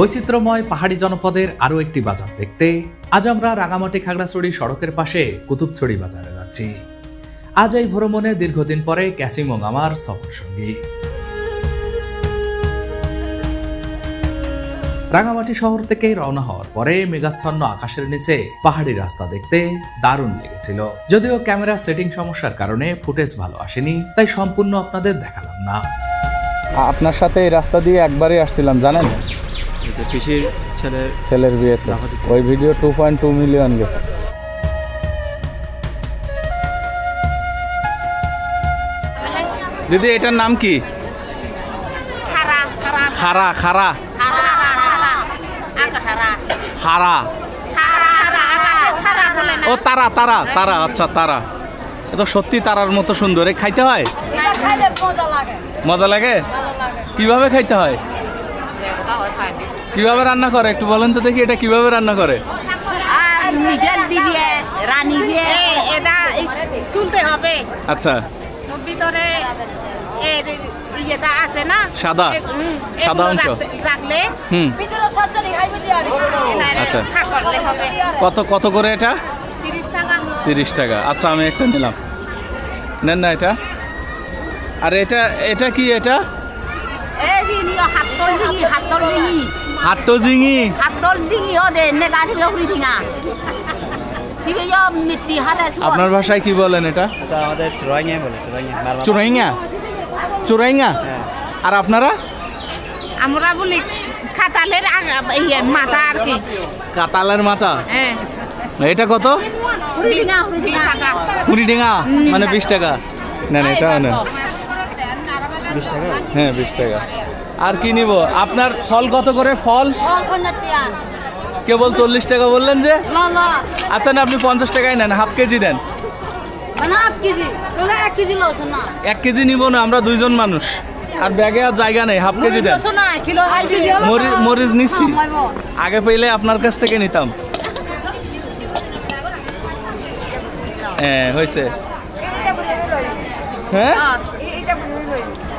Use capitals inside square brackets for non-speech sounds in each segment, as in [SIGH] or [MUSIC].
বৈচিত্র্যময় পাহাড়ি জনপদের আরও একটি বাজার দেখতে। আজ আমরা রাঙামাটি খাগড়াছড়ি সড়কের পাশে কুতুবছড়ি বাজারে যাচ্ছি। আজ এই ভ্রমণে দীর্ঘদিন পরে ক্যাসিমং আমার সফর সঙ্গী। রাঙামাটি শহর থেকে রওনা হওয়ার পরে মেঘাচ্ছন্ন আকাশের নিচে পাহাড়ি রাস্তা দেখতে দারুণ লেগেছিল। যদিও ক্যামেরা সেটিং সমস্যার কারণে ফুটেজ ভালো আসেনি, তাই সম্পূর্ণ আপনাদের দেখালাম না। আপনার সাথে এই রাস্তা দিয়ে একবারই আসছিলাম, জানেন? পিসির ছেলের ছেলের বিয়েতে। ওই video two point two million গেছে। দিদি এটার নাম কি? খারা খারা। হারা ও তারা তারা তারা আচ্ছা তারা। এ তো সত্যি তারার মতো সুন্দর। এ খাইতে হয়? মজা লাগে। মজা লাগে? কীভাবে খাইতে হয়? কীভাবে রান্না করে? একটু বলেন তো দেখি এটা কীভাবে রান্না করে। আর নিজের দিবে রানিবে এটা শুনতে হবে। আচ্ছা। ভিতরে এর ইয়েটা আছে না? সাদা? সাদা অংশ? রাখলে হুম। আচ্ছা। কত কত করে এটা? তিরিশ টাকা। তিরিশ টাকা। আচ্ছা আমি একটা নিলাম। নেন না এটা। আর এটা এটা কি এটা? এই যে নিও হাতল ডিঙি। হাতল ডিঙি হাট্টো ঝিঙি হাতল ডিঙি ও দে নে গাছ উড়ি ডিঙা ইয় আপনার ভাষায় কি বলেন এটা? এটা আমাদের চুরাইঙে বলে চুরাইঙে চুরাইঙ্গা চুরাইঙ্গা হ্যাঁ। আর আপনারা? আমরা বলি খাতালের আগা- ইয়ে মাথা আর কি। কাতালের মাথা? হ্যাঁ। এটা কত? ডিঙা ডিঙা। কুড়ি টাকা মানে বিশ টাকা। নেন এটা নেন বিশ টাকা? হ্যাঁ বিশ টাকা। আর কি নিব? আপনার ফল কত করে? ফল? কেবল চল্লিশ টাকা বললেন যে? আচ্ছা না আপনি পঞ্চাশ টাকাই নেন হাফ কেজি দেন। মানে এক কেজি নিব না আমরা দুইজন মানুষ। আর ব্যাগে আর জায়গা নেই হাফ কেজি দেন। শোনা কিলো আট কেজি মরিচ নিচ্ছি। হ্যাঁ, আগে পেলে আপনার কাছ থেকে নিতাম। হ্যাঁ হয়েছে। হ্যাঁ?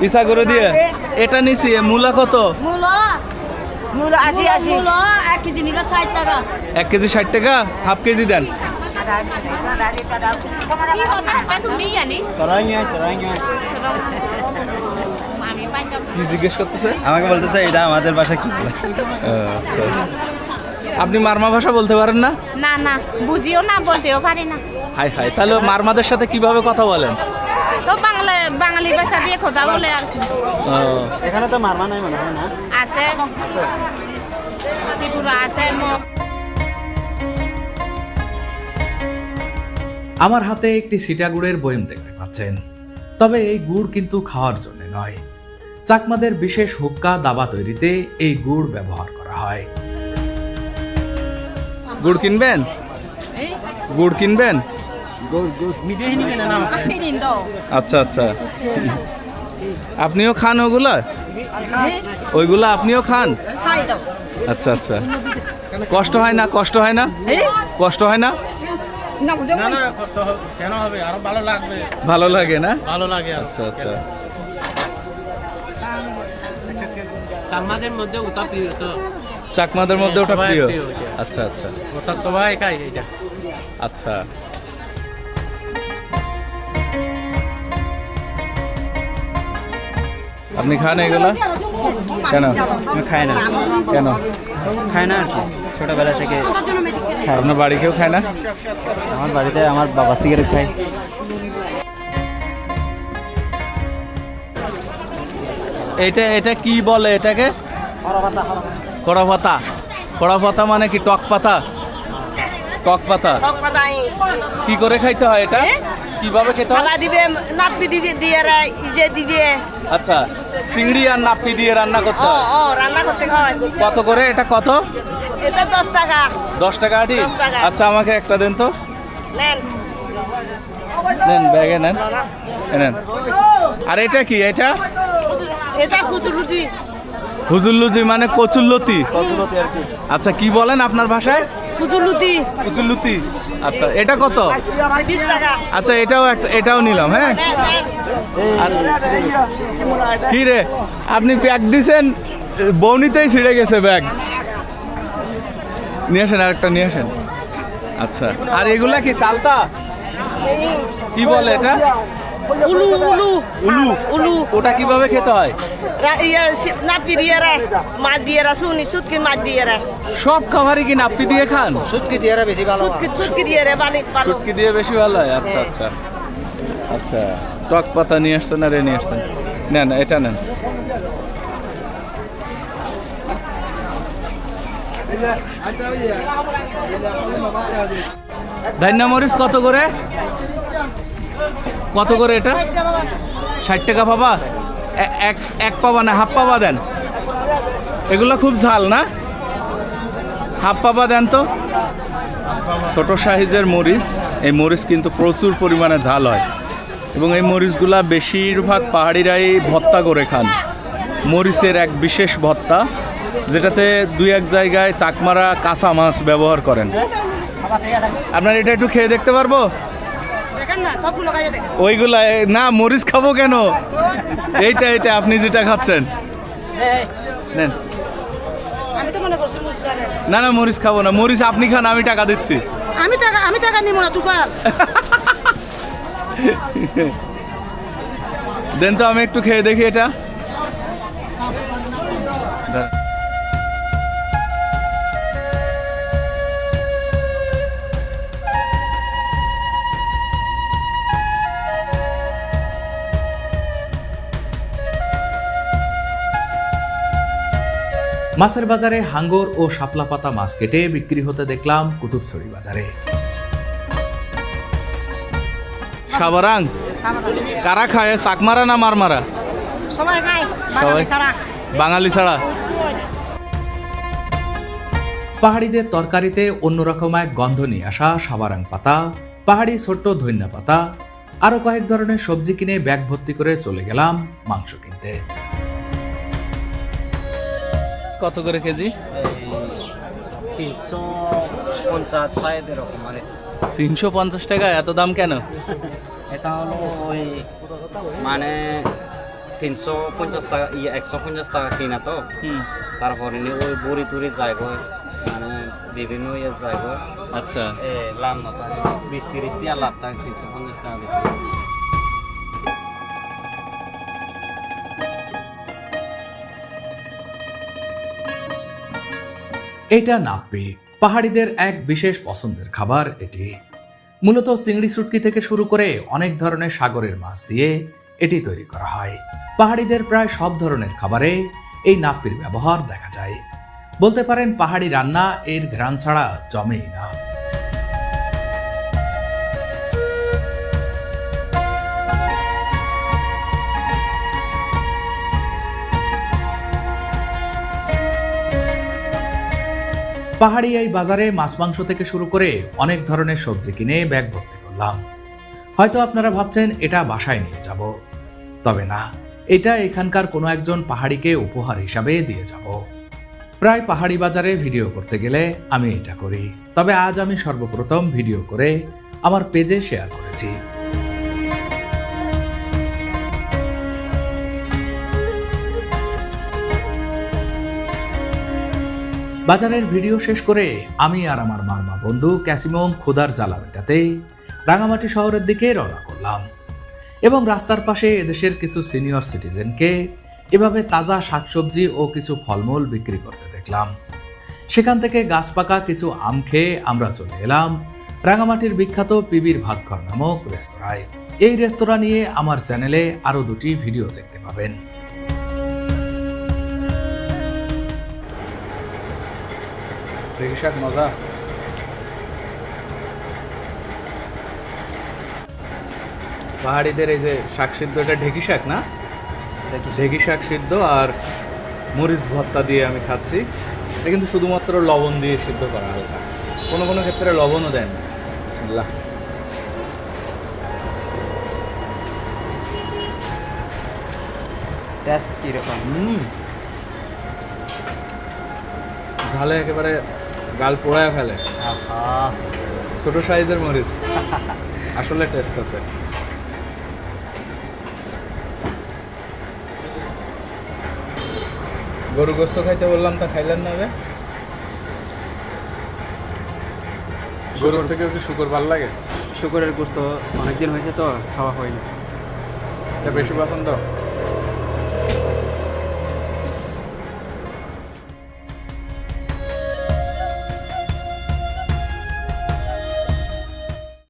ইসা করে দিয়ে? এটা নিছি মূলা কত? মূল? মূল আশি আশি। মূল এক কেজি নিলে ষাট টাকা। এক কেজি ষাট টাকা? হাফ কেজি দেন। কি জিজ্ঞেস করতেছে? আমাকে বলতেছে এটা আমাদের বাসা কি? বলে আচ্ছা। আপনি মারমা ভাষা বলতে পারেন না? না না বুঝিও না বলতেও পারি না। হাই হাই তাহলে মারমাদের সাথে কীভাবে কথা বলেন? তো বাঙালি ভাষা দিয়ে কথা বলে আর কি এখানে তো মারমা নাই মনে হয় না? আছে। ত্রিপুরা আছে আমার হাতে একটি সিটা গুড়ের বয়ম দেখতে পাচ্ছেন। তবে এই গুড় কিন্তু খাওয়ার জন্য নয়। চাকমাদের বিশেষ হুক্কা দাবা তৈরিতে এই গুড় ব্যবহার করা হয়। গুড় কিনবেন? গুড় কিনবেন? আচ্ছা আচ্ছা। আপনিও খান ওগুলা? ওইগুলা আপনিও খান? আচ্ছা আচ্ছা। কষ্ট হয় না কষ্ট হয় না? কষ্ট হয় না? ভালো লাগবে ভালো লাগে না? ভালো লাগে আচ্ছা আচ্ছা। সাম্মাদের মধ্যে ওটা প্রিয় তো। চাকমাদের মধ্যে ওটা প্রিয়? প্রিয় আচ্ছা আচ্ছা। ওটা সবাই খায় এটা আচ্ছা। আপনি খান এগুলো? কেন? আমি খাই না। কেন? খাই না ছোটবেলা থেকে আপনার বাড়ি কেউ খায় না? আমার বাড়িতে আমার বাবা সিগারেট খায়। এটা এটা কি বলে এটাকে? কড়া পাতা কড়া পাতা মানে কি? টক পাতা? টক পাতা। কি করে খাইতে হয় এটা? কীভাবে খেতে হয়? দিবে নাপি দিবে দিয়ে ইজে দিবে। আচ্ছা চিংড়ি আর নাপি দিয়ে রান্না করতে হয়? ও রান্না করতে হয়। কত করে? এটা কত? এটা দশ টাকা। দশ টাকা আটি? আচ্ছা আমাকে একটা দেন তো। নেন। নেন ব্যাগে নেন। নেন। আর এটা কি? এটা? এটা কুচুরুচি হুজুল্লুজি মানে কচুল্লতি কচুরতি আর কি। আচ্ছা কি বলেন আপনার ভাষায়? আচ্ছা এটা কত? আচ্ছা এটাও একটা এটাও নিলাম হ্যাঁ? নেন, নেন। আর কি রে? আপনি প্যাক দিছেন বৌনিতেই ছিঁড়ে গেছে ব্যাগ। নিয়ে আসেন আরেকটা নিয়ে আসেন। আচ্ছা আর এগুলা কি চালতা? কি বলে এটা? উলু উলু। উলু। উলু। ওটা কীভাবে খেতে হয়? si- napi dia re mad dia ra suni sutki mad dia সব খাবারই কি নাপ্পি দিয়ে খান? সুটকি দিয়ে বেশি ভালো sutki sutki dia re balik balik শুটকি দিয়ে বেশি ভালো হয়? আচ্ছা আচ্ছা। আচ্ছা টক পাতা নিয়ে আসছেন আর এ নিয়ে আসছেন। নেন এটা নেন। ধান্যা মরিচ কত করে? কত করে এটা? ষাট টাকা পাবা এক এক পাবা না, হাফ পাবা দেন। এগুলো খুব ঝাল না? হাফ পাবা দেন তো। ছোট সাইজের মরিচ। এই মরিচ কিন্তু প্রচুর পরিমাণে ঝাল হয়। এবং এই মরিচগুলা বেশিরভাগ পাহাড়িরাই ভত্তা করে খান। মরিচের এক বিশেষ ভত্তা যেটাতে দুই এক জায়গায় চাকমারা কাঁচা মাছ ব্যবহার করেন। আপনার এটা একটু খেয়ে দেখতে পারব? ওইগুলা না মরিচ খাব কেন? এইটা এটা আপনি যেটা খাচ্ছেন। নেন। না না মরিচ খাব না। মরিচ আপনি খান আমি টাকা দিচ্ছি। আমি টাকা আমি টাকা নিব না তুই দেন তো আমি একটু খেয়ে দেখি এটা। মাছের বাজারে হাঙ্গর ও শাপলা পাতা মাছ কেটে বিক্রি হতে দেখলাম কুতুবছড়ি বাজারে। সাবারাং কারা খায়? চাকমারা না মারমারা? সবাই খায় বাঙালি ছাড়া। পাহাড়িদের তরকারিতে অন্যরকম এক গন্ধ নিয়ে আসা সাবারাং পাতা পাহাড়ি ছোট্ট ধন্যা পাতা আরও কয়েক ধরনের সবজি কিনে ব্যাগ ভর্তি করে চলে গেলাম মাংস কিনতে। কত করে কেজি? তিনশো পঞ্চাশ এরকম মানে। তিনশো পঞ্চাশ টাকা? এত দাম কেন? এটা হলো ওই মানে তিনশো পঞ্চাশ টাকা ইয়ে একশো পঞ্চাশ টাকা কিনা তো। তারপরে ওই বুড়ি টুরি যায় গো মানে বিভিন্ন ইয়ে যায় গো আচ্ছা। এ লাভ না বিশ তিরিশ দিয়া লাভ থাকে তিনশো পঞ্চাশ টাকা বেশি। এটা নাপ্পি পাহাড়িদের এক বিশেষ পছন্দের খাবার এটি। মূলত চিংড়ি সুটকি থেকে শুরু করে অনেক ধরনের সাগরের মাছ দিয়ে এটি তৈরি করা হয়। পাহাড়িদের প্রায় সব ধরনের খাবারে এই নাপ্পির ব্যবহার দেখা যায়। বলতে পারেন পাহাড়ি রান্না এর ঘ্রাণ ছাড়া জমেই না। পাহাড়ি এই বাজারে মাছ, মাংস থেকে শুরু করে অনেক ধরনের সবজি কিনে ব্যাগ ভর্তি করলাম। হয়তো আপনারা ভাবছেন, এটা বাসায় নিয়ে যাব। তবে না, এটা এখানকার কোনো একজন পাহাড়িকে উপহার হিসাবে দিয়ে যাব। প্রায় পাহাড়ি বাজারে ভিডিও করতে গেলে আমি এটা করি। তবে আজ আমি সর্বপ্রথম ভিডিও করে আমার পেজে শেয়ার করেছি। বাজারের ভিডিও শেষ করে আমি আর আমার মারমা বন্ধু ক্যাসিমম ক্ষুদার জ্বালা মেটাতে রাঙামাটি শহরের দিকে রওনা করলাম। এবং রাস্তার পাশে এদেশের কিছু সিনিয়র সিটিজেনকে এভাবে তাজা শাকসবজি ও কিছু ফলমূল বিক্রি করতে দেখলাম। সেখান থেকে গাছ পাকা কিছু আম খেয়ে আমরা চলে এলাম রাঙামাটির বিখ্যাত পিবির ভাতঘর নামক রেস্তোরাঁয়। এই রেস্তোরাঁ নিয়ে আমার চ্যানেলে আরও দুটি ভিডিও দেখতে পাবেন। শাক মজা। পাহাড়িদের এই যে শাক সিদ্ধ এটা ঢেকি শাক না? ঢেকি শাক সিদ্ধ আর মরিচ ভর্তা দিয়ে আমি খাচ্ছি। এটা কিন্তু শুধুমাত্র লবণ দিয়ে সিদ্ধ করা হালকা কোনো কোনো ক্ষেত্রে লবণও দেন না। বিসমিল্লাহ। টেস্ট কীরকম? হুম। ঝালে একেবারে গাল পোড়ায় ফেলে। আহা। ছোট সাইজের মরিচ। [LAUGHS] আসলে টেস্ট আছে। গরু গোস্ত খাইতে বললাম তা খাইলেন না রে গরুর থেকেও কি শুকর ভালো লাগে? শুকরের গোস্ত অনেকদিন হয়েছে তো খাওয়া হয়নি। এটা বেশি পছন্দ?